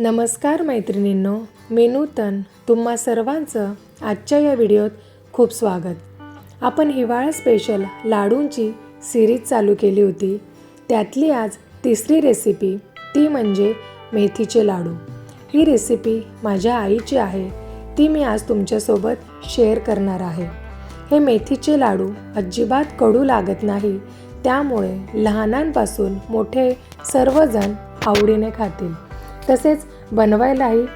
नमस्कार मैत्रिणींनो मी नूतन तुम्हा सर्वांचं आजच्या या व्हिडिओत खूप स्वागत. आपण हिवाळा स्पेशल लाडूंची सिरीज चालू केली होती. त्यातली आज तिसरी रेसिपी ती म्हणजे मेथीचे लाडू. ही रेसिपी माझ्या आईची आहे. ती मी आज तुमच्यासोबत शेअर करणार आहे. हे मेथीचे लाडू अजिबात कडू लागत नाही. त्यामुळे लहानांपासून मोठे सर्वजण आवडीने खातील. तसेच बनवायलाही.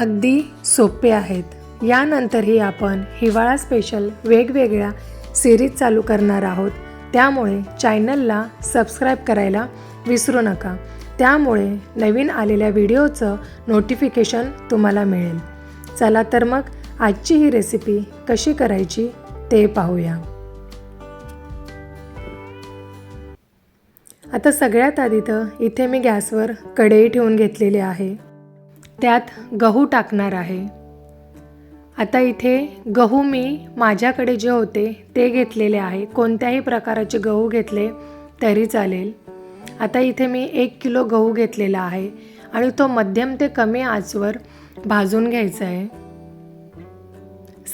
अगदी सोपे आहेत. यानंतरही आपण हिवाळा स्पेशल वेगवेगळ्या सिरीज चालू करणार आहोत. त्यामुळे चॅनलला सबस्क्राईब करायला विसरू नका. त्यामुळे नवीन आलेल्या व्हिडिओचं नोटिफिकेशन तुम्हाला मिळेल. चला तर मग आजची ही रेसिपी कशी करायची ते पाहूया. आता सगळ्यात आधी तर इथे मी गॅसवर कढई ठेवून घेतलेली आहे. त्यात गहू टाकणार आहे. आता इथे गहू मी माझ्याकडे जे होते ते घेतलेले आहे. कोणत्याही प्रकाराचे गहू घेतले तरी चालेल. आता इथे मी एक किलो गहू घेतलेला आहे आणि तो मध्यम ते कमी आचवर भाजून घ्यायचा आहे.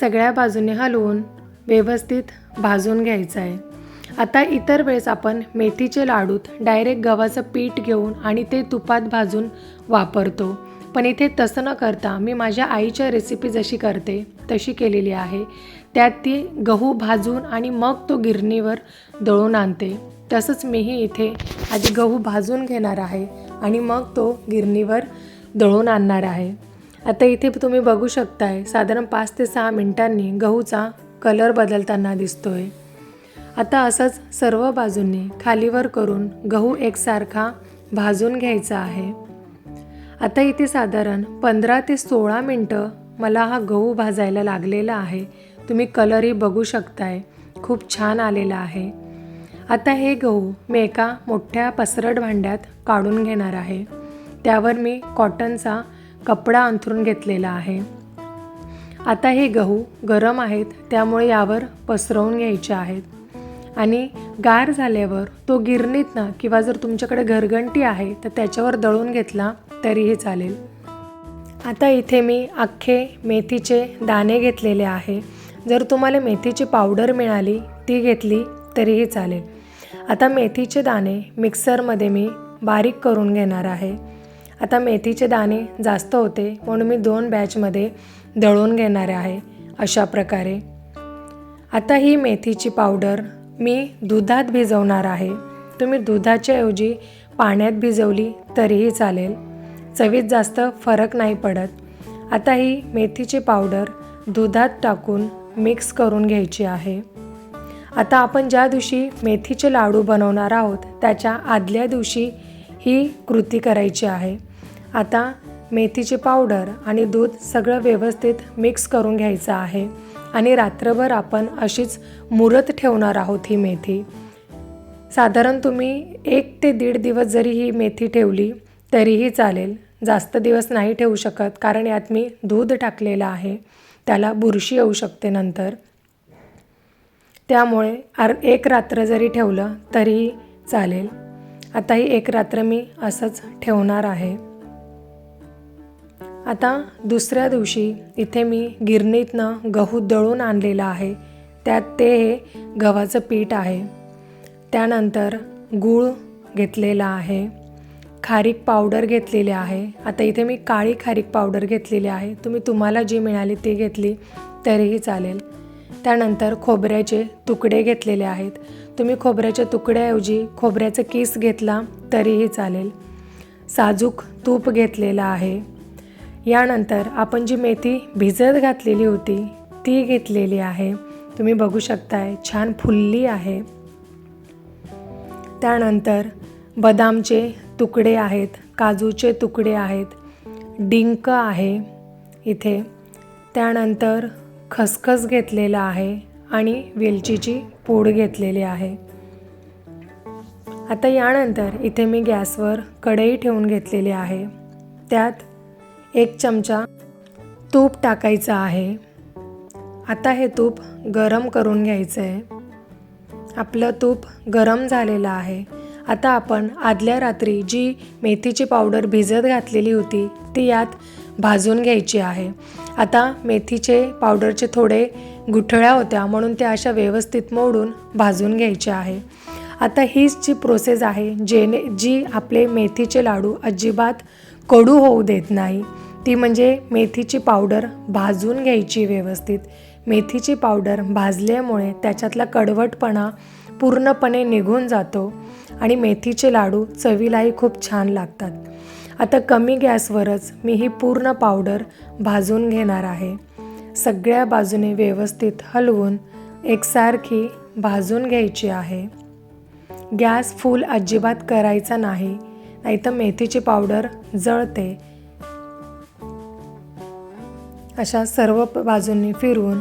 सगळ्या बाजूने हलवून व्यवस्थित भाजून घ्यायचा आहे. आता इतर वेळेस आपण मेथीचे लाडूत डायरेक्ट गव्हाचं पीठ घेऊन आणि ते तुपात भाजून वापरतो. पण इथे तसं न करता मी माझ्या आईच्या रेसिपी जशी करते तशी केलेली आहे. त्यात ती गहू भाजून आणि मग तो गिरणीवर दळून आणते. तसंच मीही इथे आधी गहू भाजून घेणार आहे आणि मग तो गिरणीवर दळून आणणार आहे. आता इथे तुम्ही बघू शकताय साधारण पाच ते सहा मिनिटांनी गहूचा कलर बदलताना दिसतोय. आता असंच सर्व बाजूंनी खालीवर करून गहू एकसारखा भाजून घ्यायचा आहे. आता इथे साधारण पंधरा ते सोळा मिनटं मला हा गहू भाजायला लागलेला आहे. तुम्ही कलरही बघू शकताय. खूप छान आलेला आहे. आता हे गहू मी एका मोठ्या पसरट भांड्यात काढून घेणार आहे. त्यावर मी कॉटनचा कपडा अंथरून घेतलेला आहे. आता हे गहू गरम आहेत त्यामुळे यावर पसरवून घ्यायचे आहेत. आणि गार झाल्यावर तो गिरणीतनं किंवा जर तुमच्याकडे घरघंटी आहे तर त्याच्यावर दळून घेतला तरीही चालेल. आता इथे मी अख्खे मेथीचे दाणे घेतलेले आहे. जर तुम्हाला मेथीची पावडर मिळाली ती घेतली तरीही चालेल. आता मेथीचे दाणे मिक्सरमध्ये मी बारीक करून घेणार आहे. आता मेथीचे दाणे जास्त होते म्हणून मी दोन बॅचमध्ये दळून घेणार आहे अशा प्रकारे. आता ही मेथीची पावडर मी दुधात भिजवणार आहे. तुम्ही दुधाच्या ऐवजी पाण्यात भिजवली तरीही चालेल. चवीत जास्त फरक नाही पडत. आता ही मेथीची पावडर दुधात टाकून मिक्स करून घ्यायची आहे. आता आपण ज्या दिवशी मेथीचे लाडू बनवणार आहोत त्याच्या आदल्या दिवशी ही कृती करायची आहे. आता मेथीची पावडर आणि दूध सगळं व्यवस्थित मिक्स करून घ्यायचं आहे. आणि रात्रभर आपण अशीच मुरत ठेवणार आहोत ही मेथी. साधारण तुम्ही एक ते दीड दिवस जरी ही मेथी ठेवली तरीही चालेल. जास्त दिवस नाही ठेवू शकत कारण यात मी दूध टाकलेलं आहे. त्याला बुरशी येऊ शकते नंतर. त्यामुळे आर एक रात्र जरी ठेवलं तरीही चालेल. आता ही एक रात्र मी असंच ठेवणार आहे. आता दुसऱ्या दिवशी इथे मी गिरणीतनं गहू दळून आणलेला आहे. त्यात ते हे गव्हाचं पीठ आहे. त्यानंतर गूळ घेतलेला आहे. खारीक पावडर घेतलेली आहे. आता इथे मी काळी खारीक पावडर घेतलेली आहे. तुम्ही तुम्हाला जी मिळाली ती घेतली तरीही चालेल. त्यानंतर खोबऱ्याचे तुकडे घेतलेले आहेत. तुम्ही खोबऱ्याच्या तुकड्याऐवजी खोबऱ्याचं किस घेतला तरीही चालेल. साजूक तूप घेतलेलं आहे. यानंतर आपण जी मेथी भिजत घातलेली होती ती घेतलेली आहे. तुम्ही बघू शकताय छान फुलली आहे. त्यानंतर बदामचे तुकडे आहेत काजूचे तुकडे आहेत डिंक आहे इथे. त्यानंतर खसखस घेतलेला आहे आणि वेलचीची पूड घेतलेली आहे. आता यानंतर इथे मी गॅसवर कढई ठेवून घेतलेली आहे. त्यात एक चमचा तूप टाकायचं आहे. आता हे तूप गरम करून घ्यायचं आहे आपलं तूप गरम झालेलं आहे. आता आपण आदल्या रात्री जी मेथीची पावडर भिजत घातलेली होती ती यात भाजून घ्यायची आहे. आता मेथीचे पावडरचे थोडे गुठळ्या होत्या म्हणून त्या अशा व्यवस्थित मोडून भाजून घ्यायच्या आहे. आता हीच जी प्रोसेस आहे जेणे जी आपले मेथीचे लाडू अजिबात कडू होऊ देत नाही. ती म्हणजे मेथीची पावडर भाजून घ्यायची व्यवस्थित. मेथीची पावडर भाजल्यामुळे त्याच्यातला कडवटपणा पूर्णपणे निघून जातो आणि मेथीचे लाडू चवीलाही खूप छान लागतात. आता कमी गॅसवरच मी ही पूर्ण पावडर भाजून घेणार आहे. सगळ्या बाजूने व्यवस्थित हलवून एकसारखी भाजून घ्यायची आहे. गॅस फुल अजिबात करायचा नाही. नाहीतर मेथीची पावडर जळते. अशा सर्व बाजूंनी फिरवून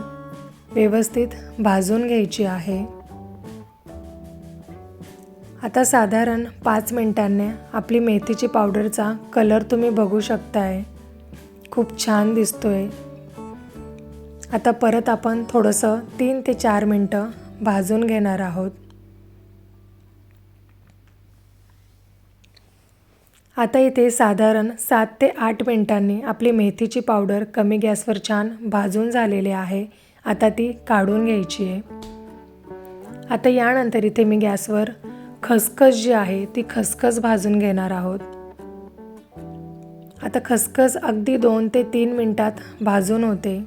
व्यवस्थित भाजून घ्यायची आहे. आता साधारण पाच मिनिटांनी आपली मेथीची पावडरचा कलर तुम्ही बघू शकताय. खूप छान दिसतोय. आता परत आपण थोडंसं तीन ते चार मिनटं भाजून घेणार आहोत. आता इथे साधारण सात ते आठ मिनिटांनी आपली मेथीची पावडर कमी गॅसवर छान भाजून झालेली आहे. आता ती काढून घ्यायची आहे. आता यानंतर इथे मी गॅसवर खसखस जी आहे ती खसखस भाजून घेणार आहोत. आता खसखस अगदी दोन ते तीन मिनटात भाजून होते.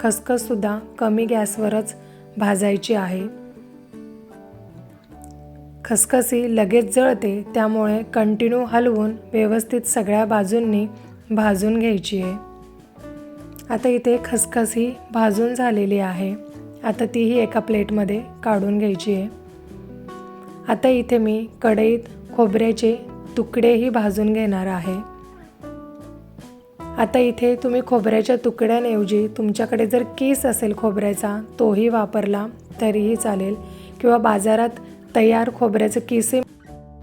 खसखससुद्धा कमी गॅसवरच भाजायची आहे. खसखसी लगेच जळते त्यामुळे कंटिन्यू हलवून व्यवस्थित सगळ्या बाजूंनी भाजून घ्यायची आहे. आता इथे खसखसी भाजून झालेली आहे. आता तीही एका प्लेटमध्ये काढून घ्यायची आहे. आता इथे मी कढईत खोबऱ्याचे तुकडेही भाजून घेणार आहे. आता इथे तुम्ही खोबऱ्याच्या तुकड्यांऐवजी तुमच्याकडे जर केस असेल खोबऱ्याचा तोही वापरला तरीही चालेल. किंवा बाजारात तयार खोबऱ्याचं किसे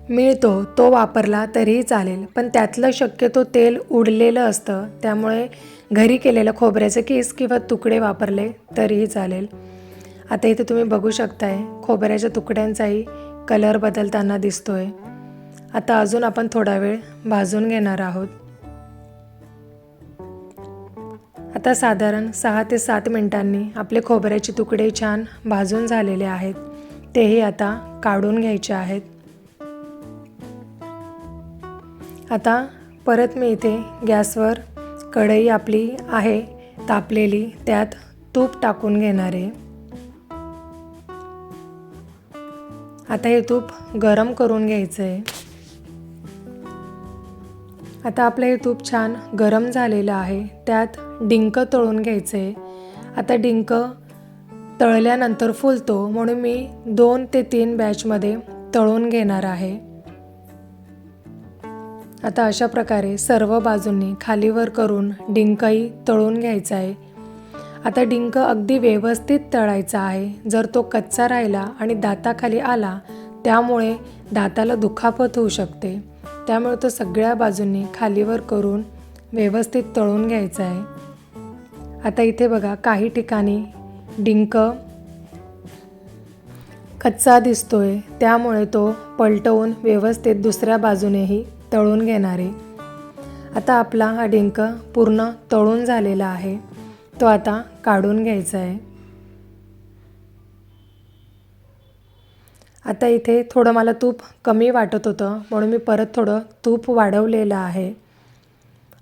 मिळतो तो वापरला तरीही चालेल. पण त्यातलं शक्यतो तेल उडलेलं असतं. त्यामुळे घरी केलेलं खोबऱ्याचं केस किंवा तुकडे वापरले तरीही चालेल. आता इथे तुम्ही बघू शकताय खोबऱ्याच्या तुकड्यांचाही कलर बदलताना दिसतोय. आता अजून आपण थोडा वेळ भाजून घेणार आहोत. आता साधारण सहा ते सात मिनिटांनी आपले खोबऱ्याचे तुकडे छान भाजून झालेले आहेत. तेही आता काढून घ्यायचे आहेत. आता परत मी इथे गॅसवर कढई आपली आहे तापलेली त्यात तूप टाकून घेणार आहे. आता हे तूप गरम करून घ्यायचं आहे. आता आपलं हे तूप छान गरम झालेलं आहे त्यात डिंक तळून घ्यायचं आहे. आता डिंक तळल्यानंतर फुलतो म्हणून मी दोन ते तीन बॅचमध्ये तळून घेणार आहे. आता अशा प्रकारे सर्व बाजूंनी खालीवर करून डिंकही तळून घ्यायचा आहे. आता डिंक अगदी व्यवस्थित तळायचा आहे. जर तो कच्चा राहिला आणि दाताखाली आला त्यामुळे दाताला दुखापत होऊ शकते. त्यामुळे तो सगळ्या बाजूंनी खालीवर करून व्यवस्थित तळून घ्यायचा आहे. आता इथे बघा काही ठिकाणी डिंक कच्चा दिसतोय. त्यामुळे तो पलटवून व्यवस्थित दुसऱ्या बाजूनेही तळून घेणार. आहे आता आपला हा डिंक पूर्ण तळून झालेला आहे. तो आता काढून घ्यायचा आहे आता इथे थोडं मला तूप कमी वाटत होतं म्हणून मी परत थोडं तूप वाढवलेलं आहे.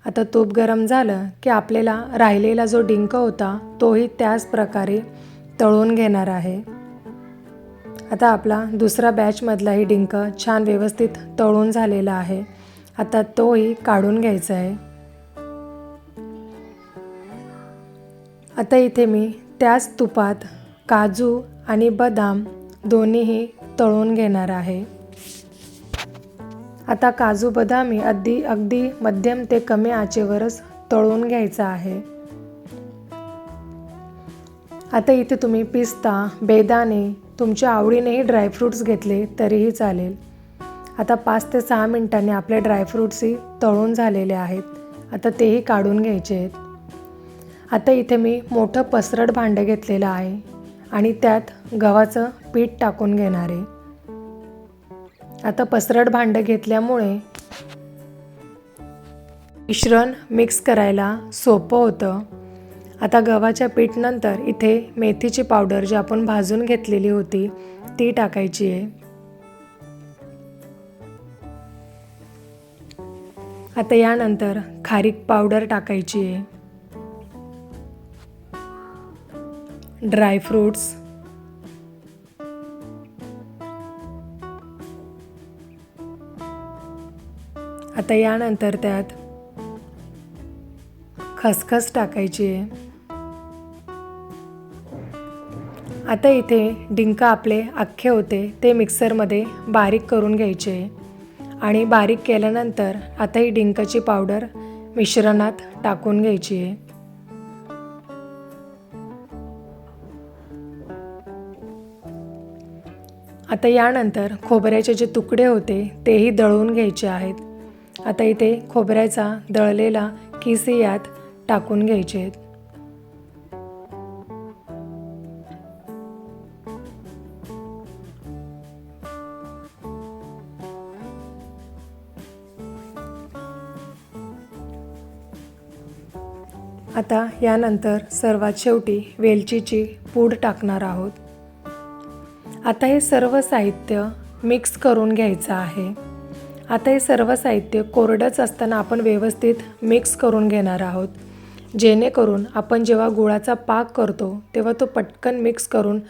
आता तूप गरम झालं की आपल्याला राहिलेला जो डिंक होता तोही त्याच प्रकारे तळून घेणार आहे. आता आपला दुसरा बॅचमधलाही डिंक छान व्यवस्थित तळून झालेला आहे. आता तोही काढून घ्यायचा आहे. आता इथे मी त्याच तुपात काजू आणि बदाम दोन्हीही तळून घेणार आहे. आता काजू बदामी अगदी अगदी मध्यम ते कमी आचेवरच तळून घ्यायचं आहे. आता इथे तुम्ही पिस्ता बेदाणे तुमच्या आवडीनेही ड्रायफ्रूट्स घेतले तरीही चालेल. आता पाच ते सहा मिनिटांनी आपले ड्रायफ्रूट्सही तळून झालेले आहेत. आता तेही काढून घ्यायचे आहेत. आता इथे मी मोठं पसरट भांडं घेतलेलं आहे आणि त्यात गव्हाचं पीठ टाकून घेणार आहे. आता पसरट भांडं घेतल्यामुळे मिश्रण मिक्स करायला सोपं होतं. आता गव्हाच्या पीठनंतर इथे मेथीची पावडर जी आपण भाजून घेतलेली होती ती टाकायची आहे. आता यानंतर खारीक पावडर टाकायची आहे. ड्रायफ्रूट्स आता यानंतर त्यात खसखस टाकायची आहे. आता इथे डिंक आपले अख्खे होते ते मिक्सरमध्ये बारीक करून घ्यायचे आणि बारीक केल्यानंतर आता ही डिंकाची पावडर मिश्रणात टाकून घ्यायची आहे. आता यानंतर खोबऱ्याचे जे तुकडे होते तेही दळून घ्यायचे आहेत. आता इथे खोबऱ्याचा दळलेला किसे यात टाकून घ्यायचे आहेत. आता यानंतर सर्वात शेवटी वेलचीची पूड टाकणार आहोत. आता हे सर्व साहित्य मिक्स करून घ्यायचं आहे. आता हे सर्व साहित्य कोरडंच असताना आपण व्यवस्थित मिक्स करून घेणार आहोत. जेणेकरून आपण जेव्हा गुळाचा पाक करतो तेव्हा तो पटकन मिक्स करून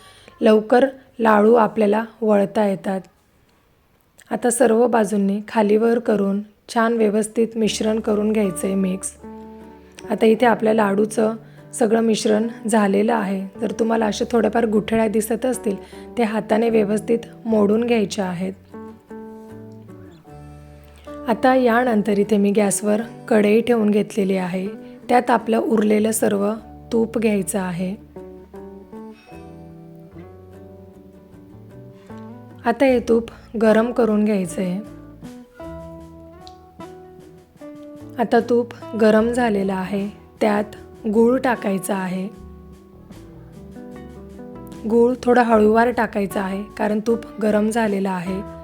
लवकर लाडू आपल्याला वळता येतात. आता सर्व बाजूंनी खालीवर करून छान व्यवस्थित मिश्रण करून घ्यायचं आहे मिक्स आता इथे आपल्या लाडूचं सगळं मिश्रण झालेलं आहे. जर तुम्हाला अशा थोड्याफार गुठळ्या दिसत असतील ते हाताने व्यवस्थित मोडून घ्यायच्या आहेत. आता यानंतर इथे मी गॅसवर कढई ठेवून घेतलेली आहे. त्यात आपलं उरलेलं सर्व तूप घ्यायचं आहे. आता हे तूप गरम करून घ्यायचं आहे आता तूप गरम झालेलं आहे. त्यात गूळ टाकायचा आहे. गूळ थोडा हळूवार टाकायचा आहे कारण तूप गरम झालेलं आहे.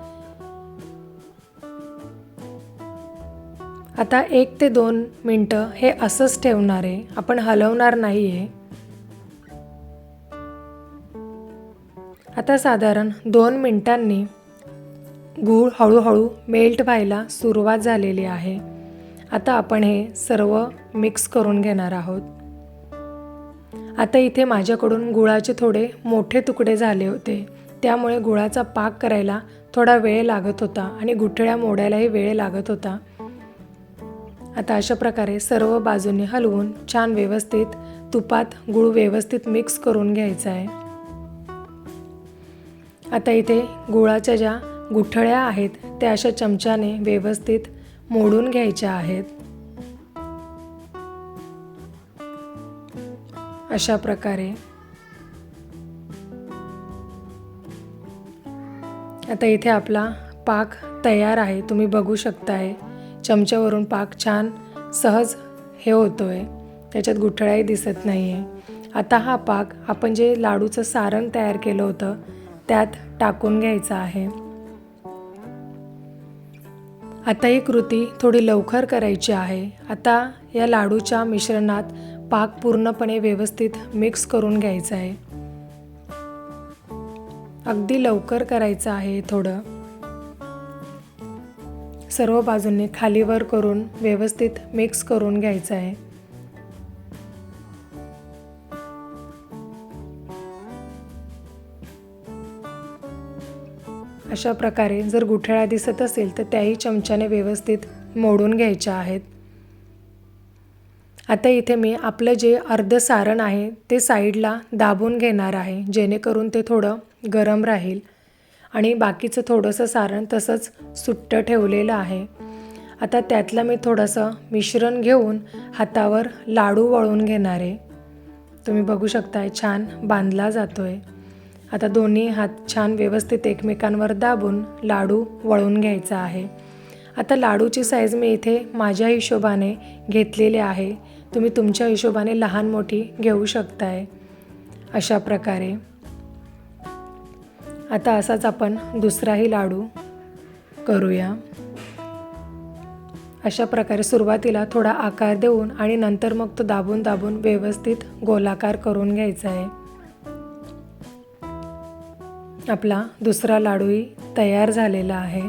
आता एक ते दोन मिनटं हे असंच ठेवणार आहे आपण हलवणार नाही आहे आता साधारण दोन मिनटांनी गूळ हळूहळू मेल्ट व्हायला सुरुवात झालेली आहे. आता आपण हे सर्व मिक्स करून घेणार आहोत. आता इथे माझ्याकडून गुळाचे थोडे मोठे तुकडे झाले होते. त्यामुळे गुळाचा पाक करायला थोडा वेळ लागत होता आणि गुठळ्या मोडायलाही वेळ लागत होता. आता अशा प्रकारे सर्व बाजूने हलवून छान व्यवस्थित तुपात गूळ व्यवस्थित मिक्स करून घ्यायचा आहे. आता इथे गुळाच्या ज्या गुठळ्या आहेत त्या अशा चमच्याने व्यवस्थित मोडून घ्यायच्या आहेत. अशा प्रकारे. आता इथे आपला पाक तयार आहे तुम्ही बघू शकताय. चमच्यावरून पाक छान सहज हे होतो आहे त्याच्यात गुठळ्याही दिसत नाही आहे आता हा पाक आपण जे लाडूचं सारण तयार केलं होतं त्यात टाकून घ्यायचं आहे. आता ही कृती थोडी लवकर करायची आहे. आता या लाडूच्या मिश्रणात पाक पूर्णपणे व्यवस्थित मिक्स करून घ्यायचं आहे. अगदी लवकर करायचं आहे थोडं. सर्व बाजूंनी खालीवर करून व्यवस्थित मिक्स करून घ्यायचं आहे. अशा प्रकारे जर गुठळ्या दिसत असेल तर त्याही चमच्याने व्यवस्थित मोडून घ्यायच्या आहेत. आता इथे मी आपलं जे अर्ध सारण आहे ते साईडला दाबून घेणार आहे जेणेकरून ते थोडं गरम राहील. आणि बाकीचं थोडंसं सारण तसंच सुट्टं ठेवलेलं आहे. आता त्यातलं मी थोडंसं मिश्रण घेऊन हातावर लाडू वळून घेणार आहे. तुम्ही बघू शकताय छान बांधला जातो आहे आता दोन्ही हात छान व्यवस्थित एकमेकांवर दाबून लाडू वळून घ्यायचा आहे. आता लाडूची साईज मी इथे माझ्या हिशोबाने घेतलेली आहे. तुम्ही तुमच्या हिशोबाने लहान मोठी घेऊ शकताय. अशा प्रकारे. आता असाच आपण दुसराही लाडू करूया. अशा प्रकारे सुरुवातीला थोडा आकार देऊन आणि नंतर मग तो दाबून दाबून व्यवस्थित गोलाकार करून घ्यायचा आहे. आपला दुसरा लाडूही तयार झालेला आहे.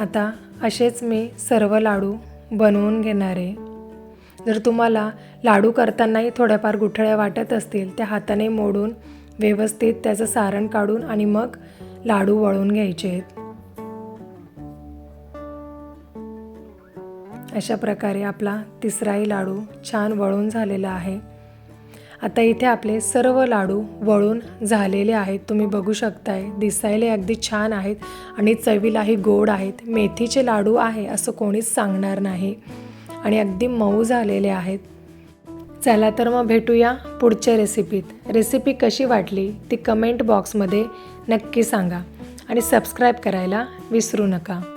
आता असेच मी सर्व लाडू बनवून घेणार आहे. जर तुम्हाला लाडू करतानाही थोड्याफार गुठळ्या वाटत असतील त्या हाताने मोडून व्यवस्थित त्याचं सारण काढून आणि मग लाडू वळून घ्यायचे आहेत. अशा प्रकारे आपला तिसराही लाडू छान वळून झालेला आहे. आता इथे आपले सर्व लाडू वळून झालेले आहेत. तुम्ही बघू शकताय दिसायला अगदी छान आहेत आणि चवीलाही गोड आहेत. मेथीचे लाडू आहे असं कोणीच सांगणार नाही. आणि अगदी मऊ झालेले आहेत. चला तर मग भेटूया पुढच्या रेसिपीत रेसिपी कशी वाटली ती कमेंट बॉक्समध्ये नक्की सांगा आणि सबस्क्राईब करायला विसरू नका.